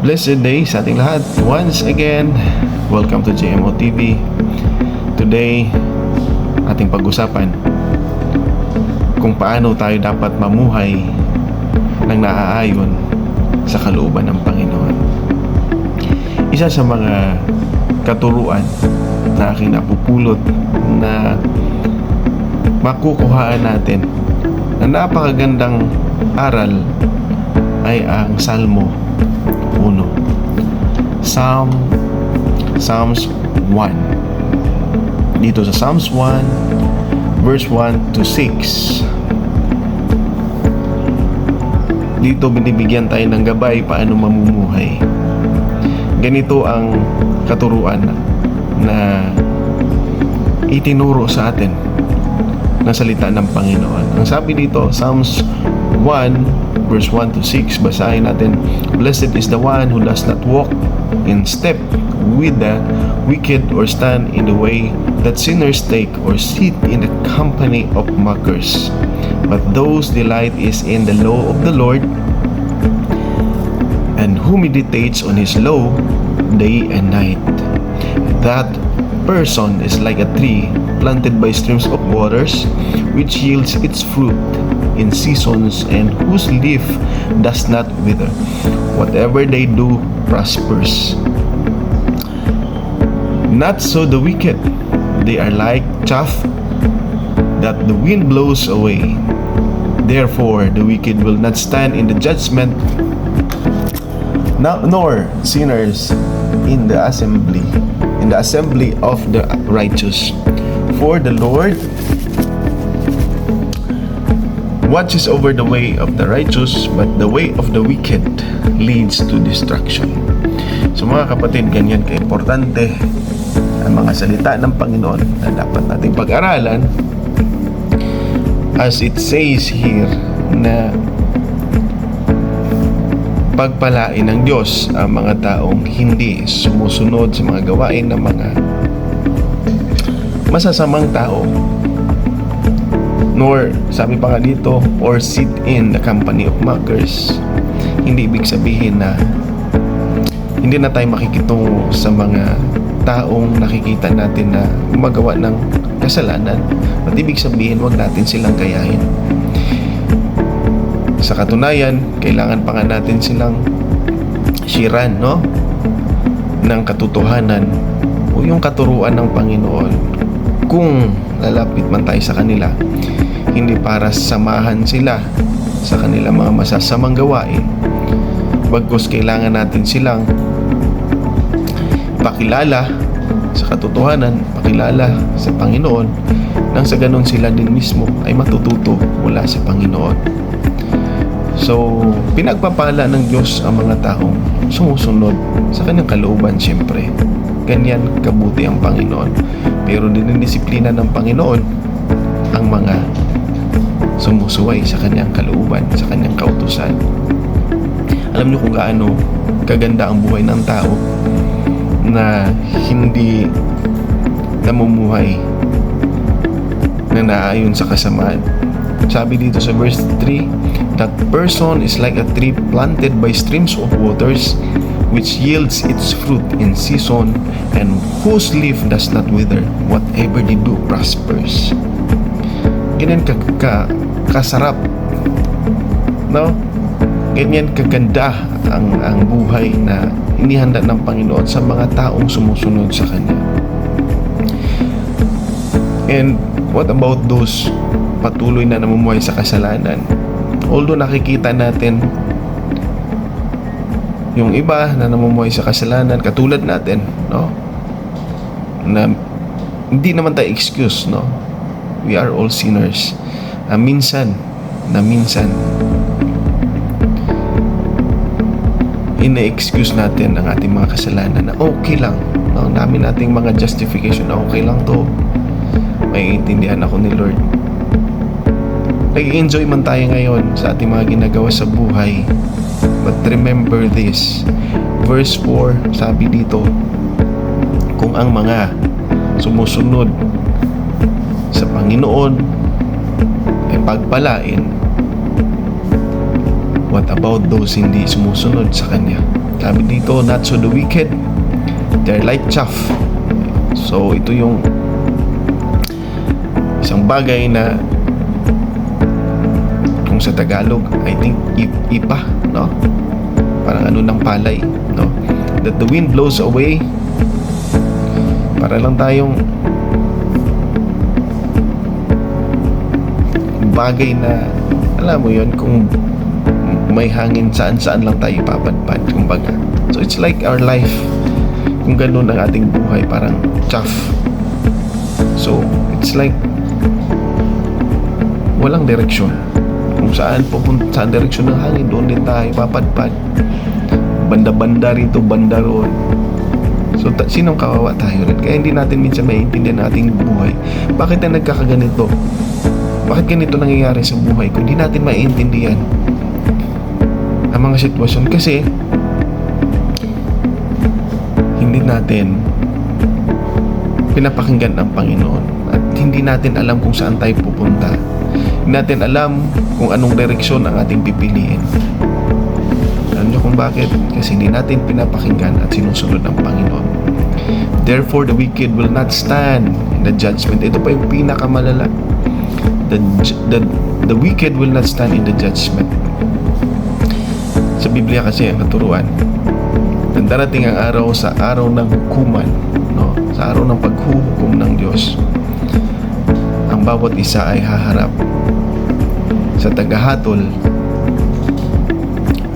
Blessed day sa ating lahat. Once again, welcome to JMO TV. Today, ating pag-usapan kung paano tayo dapat mamuhay ng naaayon sa kalooban ng Panginoon. Isa sa mga katuruan na aking napupulot na makukuhaan natin na napakagandang aral ay ang Salmo 1. Psalm Psalms 1. Dito sa Psalms 1 verse 1 to 6. Dito binibigyan tayo ng gabay paano mamumuhay. Ganito ang katuruan na itinuro sa atin ng salita ng Panginoon. Ang sabi dito, Psalms 1 verse 1 to 6, basahin natin, Blessed is the one who does not walk in step with the wicked or stand in the way that sinners take or sit in the company of mockers. But those delight is in the law of the Lord and who meditates on his law day and night. That person is like a tree planted by streams of waters, which yields its fruit in seasons and whose leaf does not wither. Whatever they do prospers. Not so the wicked. They are like chaff that the wind blows away. Therefore, the wicked will not stand in the judgment, no- nor sinners in the assembly, in the assembly of the righteous. For the Lord watches over the way of the righteous, but the way of the wicked leads to destruction. So mga kapatid, ganyan ka-importante ang mga salita ng Panginoon na dapat nating pag-aralan as it says here na pagpalain ng Diyos ang mga taong hindi sumusunod sa mga gawain ng mga masasamang tao. Nor sabi pa nga dito or sit in the company of mockers. Hindi ibig sabihin na hindi na tayo makikitungo sa mga taong nakikita natin na gumagawa ng kasalanan. At ibig sabihin wag natin silang gayahin sa katunayan kailangan pa nga natin silang shiran no? Ng katotohanan o yung katuruan ng Panginoon. Kung lalapit man tayo sa kanila hindi para samahan sila sa kanilang mga masasamang gawain bagkus kailangan natin silang pakilala sa katotohanan pakilala sa Panginoon nang sa ganun sila din mismo ay matututo mula sa Panginoon so pinagpapala ng Diyos ang mga taong sumusunod sa kanyang kalooban siyempre ganyan kabuti ang Panginoon pero dinidisiplina ng Panginoon ang mga sumusuway sa kanyang kalooban, sa kanyang kautusan. Alam niyo kung gaano kaganda ang buhay ng tao na hindi namumuhay na naayon sa kasamaan. Sabi dito sa verse 3, That person is like a tree planted by streams of waters which yields its fruit in season and whose leaf does not wither. Whatever they do prospers. Ganyan ka, ka kasarap. No? Ganyan kaganda ang, ang buhay na inihanda ng Panginoon sa mga taong sumusunod sa Kanya. And what about those patuloy na namumuhay sa kasalanan? Although nakikita natin yung iba na namumuhay sa kasalanan katulad natin, no? Na hindi naman tayo excuse, no? We are all sinners na minsan na minsan ina-excuse natin ang ating mga kasalanan na okay lang no? ang dami nating mga justification na okay lang to may intindihan ako ni Lord. Nag-enjoy man tayo ngayon sa ating mga ginagawa sa buhay. But remember this. Verse 4 sabi dito kung ang mga sumusunod sa Panginoon ay pagpalain what about those hindi sumusunod sa Kanya? Sabi dito, not so the wicked, they're like chaff. So, ito yung bagay na kung sa Tagalog, I think ipa, no? Parang ano ng palay, no? That the wind blows away para lang tayong bagay na alam mo yon kung may hangin saan saan lang tayo papadpad kumbaga so it's like our life kung ganun ang ating buhay parang chaff so it's like walang direksyon. Kung saan pupunta saan direksyon ng hangin doon din tayo papadpad banda-banda rito banda roon. So ta- sinong kawawa tayo rin? Kaya hindi natin minsan maiintindihan ating buhay. Bakit na nagkakaganito? Bakit ganito nangyayari sa buhay ko? Hindi natin maiintindihan ang mga sitwasyon kasi hindi natin pinapakinggan ang Panginoon at hindi natin alam kung saan tayo pupunta natin alam kung anong direksyon ang ating pipiliin. Alam niyo kung bakit? Kasi hindi natin pinapakinggan at sinusunod ang Panginoon. Therefore the wicked will not stand in the judgment. Ito pa yung pinakamalala. The, the, the wicked will not stand in the judgment. Sa Biblia kasi ang naturuan na darating ang araw sa araw ng hukuman no? sa araw ng paghuhukom ng Diyos ang bawat isa ay haharap sa tagahatol.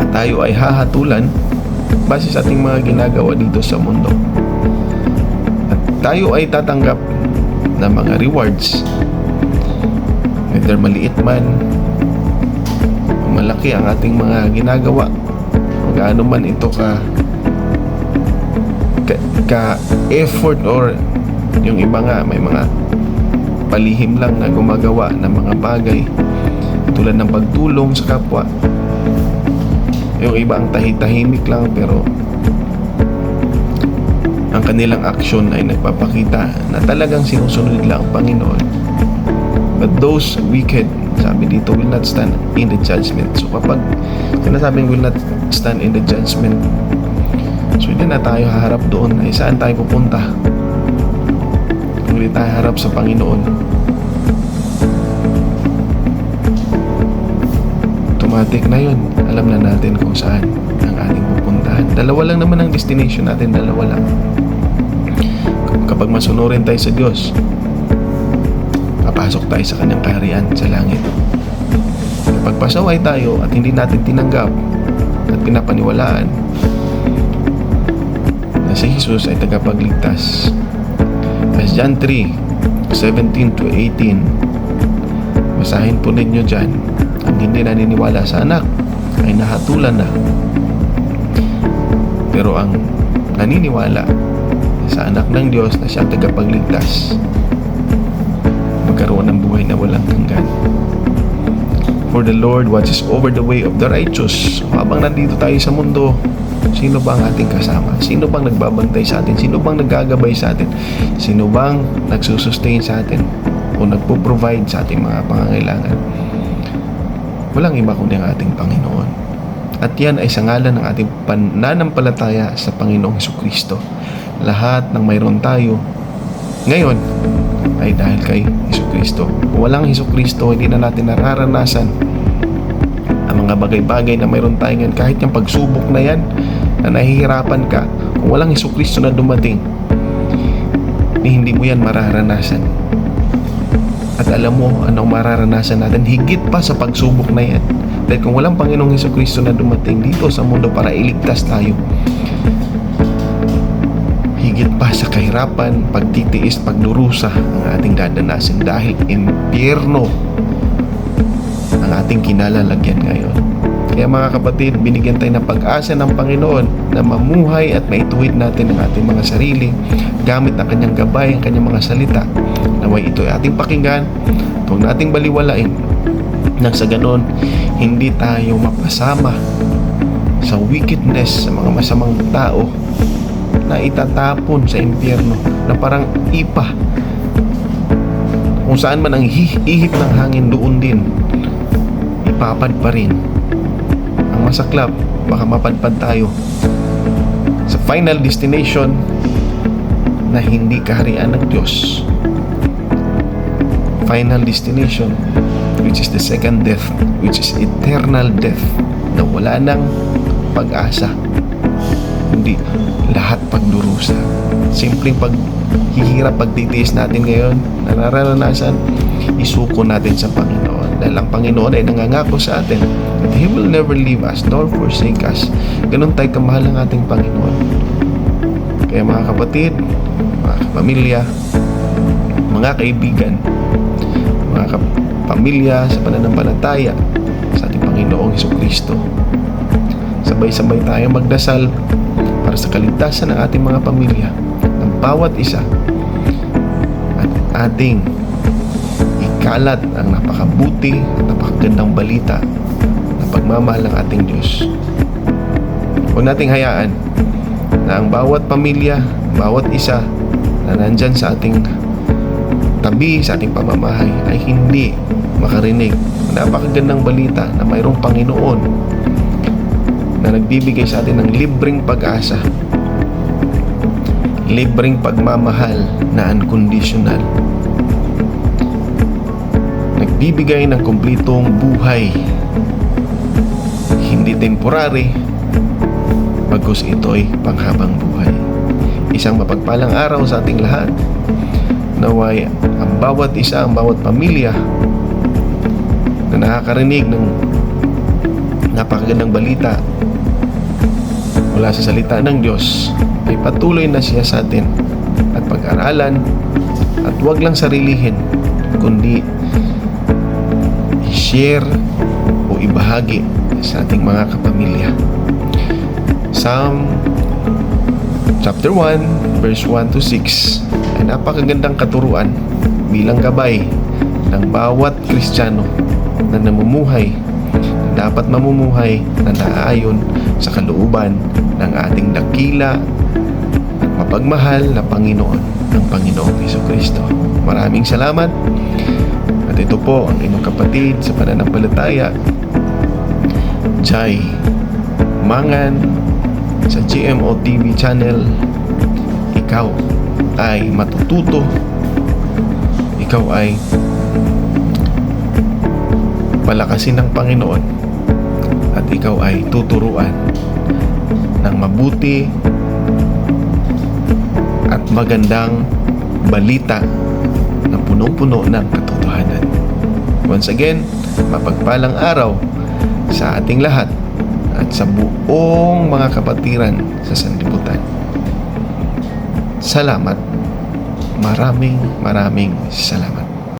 At tayo ay hahatulan base sa ating mga ginagawa dito sa mundo. At tayo ay tatanggap ng mga rewards. Whether maliit man o malaki ang ating mga ginagawa o gaano man ito ka ka, ka effort or yung iba nga may mga palihim lang na gumagawa ng mga bagay tulad ng pagtulong sa kapwa yung iba ang tahi-tahimik lang pero ang kanilang aksyon ay nagpapakita na talagang sinusunod nila ang Panginoon But those wicked, sabi dito, will not stand in the judgment. So kapag sinasabing will not stand in the judgment, so hindi na tayo haharap doon. Ay saan tayo pupunta? Hindi tayo harap sa Panginoon, automatic na yun. Alam na natin kung saan ang ating pupuntahan. Dalawa lang naman ang destination natin, dalawa lang. Kapag masunurin tayo sa Diyos, papasok tayo sa kanyang kaharian sa langit. Kapag pasaway tayo at hindi natin tinanggap at pinapaniwalaan na si Jesus ay tagapagligtas. As John 3, 17 to 18, basahin po ninyo dyan. Ang hindi naniniwala sa anak ay nahatulan na. Pero ang naniniwala sa anak ng Diyos na siya ang tagapagligtas magkaroon ng buhay na walang hanggan. For the Lord watches over the way of the righteous. Habang nandito tayo sa mundo, sino bang ating kasama? Sino bang nagbabantay sa atin? Sino bang naggagabay sa atin? Sino bang nagsusustain sa atin? O nagpo-provide sa ating mga pangangailangan? Walang iba kundi ang ating Panginoon. At yan ay sa ngalan ng ating pananampalataya sa Panginoong Heso Kristo. Lahat ng mayroon tayo ngayon ay dahil kay Heso Kristo. Kung walang Heso Kristo, hindi na natin nararanasan ang mga bagay-bagay na mayroon tayo ngayon. Kahit yung pagsubok na yan, na nahihirapan ka, kung walang Heso Kristo na dumating, hindi mo yan mararanasan. At alam mo anong mararanasan natin higit pa sa pagsubok na yan. Dahil kung walang Panginoong Heso Kristo na dumating dito sa mundo para iligtas tayo, higit pa sa kahirapan, pagtitiis, pagdurusa ang ating dadanasin dahil impyerno ang ating kinalalagyan ngayon. Kaya mga kapatid, binigyan tayo ng pag-asa ng Panginoon na mamuhay at maituwid natin ang ating mga sarili gamit ang kanyang gabay, ang kanyang mga salita. Naway ito ay ating pakinggan, huwag nating baliwalain nang sa ganon, hindi tayo mapasama sa wickedness, sa mga masamang tao na itatapon sa impyerno na parang ipa kung saan man ang hi- ihip ng hangin doon din ipapad pa rin ang masaklap baka mapadpad tayo final destination na hindi kaharian ng Diyos. Final destination which is the second death, which is eternal death na wala nang pag-asa. Hindi lahat pagdurusa. Simpleng paghihirap, pagtitiis natin ngayon na nararanasan, isuko natin sa Panginoon. Dahil ang Panginoon ay nangangako sa atin that He will never leave us nor forsake us. Ganun tayo kamahal ng ating Panginoon. Kaya mga kapatid, mga kapamilya, mga kaibigan, mga kapamilya sa pananampalataya sa ating Panginoong Heso Kristo. Sabay-sabay tayo magdasal para sa kaligtasan ng ating mga pamilya ng bawat isa at ating ikalat ang napakabuti at napakagandang balita na pagmamahal ng ating Diyos. Huwag nating hayaan na ang bawat pamilya, bawat isa na nandyan sa ating tabi sa ating pamamahay ay hindi makarinig ng napakagandang balita na mayroong Panginoon na nagbibigay sa atin ng libreng pag-asa libreng pagmamahal na unconditional nagbibigay ng kumplitong buhay. Hindi temporary bagkus ito'y panghabang buhay. Isang mapagpalang araw sa ating lahat. Naway ang bawat isa, ang bawat pamilya na nakakarinig ng napakagandang balita mula sa salita ng Diyos ay patuloy na siya sa atin at pag-aralan at huwag lang sarilihin kundi i-share o ibahagi sa ating mga kapamilya. Psalm chapter 1 verse 1 to 6 ay napakagandang katuruan bilang gabay ng bawat Kristiyano na namumuhay na dapat mamumuhay na naaayon sa kalooban ng ating dakila mapagmahal na Panginoon ng Panginoong Kristo. Maraming salamat at ito po ang inyong kapatid sa pananampalataya Jai Mangan sa GMO TV channel. Ikaw ay matututo. Ikaw ay palakasin ng Panginoon. At ikaw ay tuturuan ng mabuti at magandang balita na punong-puno ng katotohanan. Once again, mapagpalang araw sa ating lahat at sa buong mga kapatiran sa sanlibutan. Salamat. Maraming maraming salamat.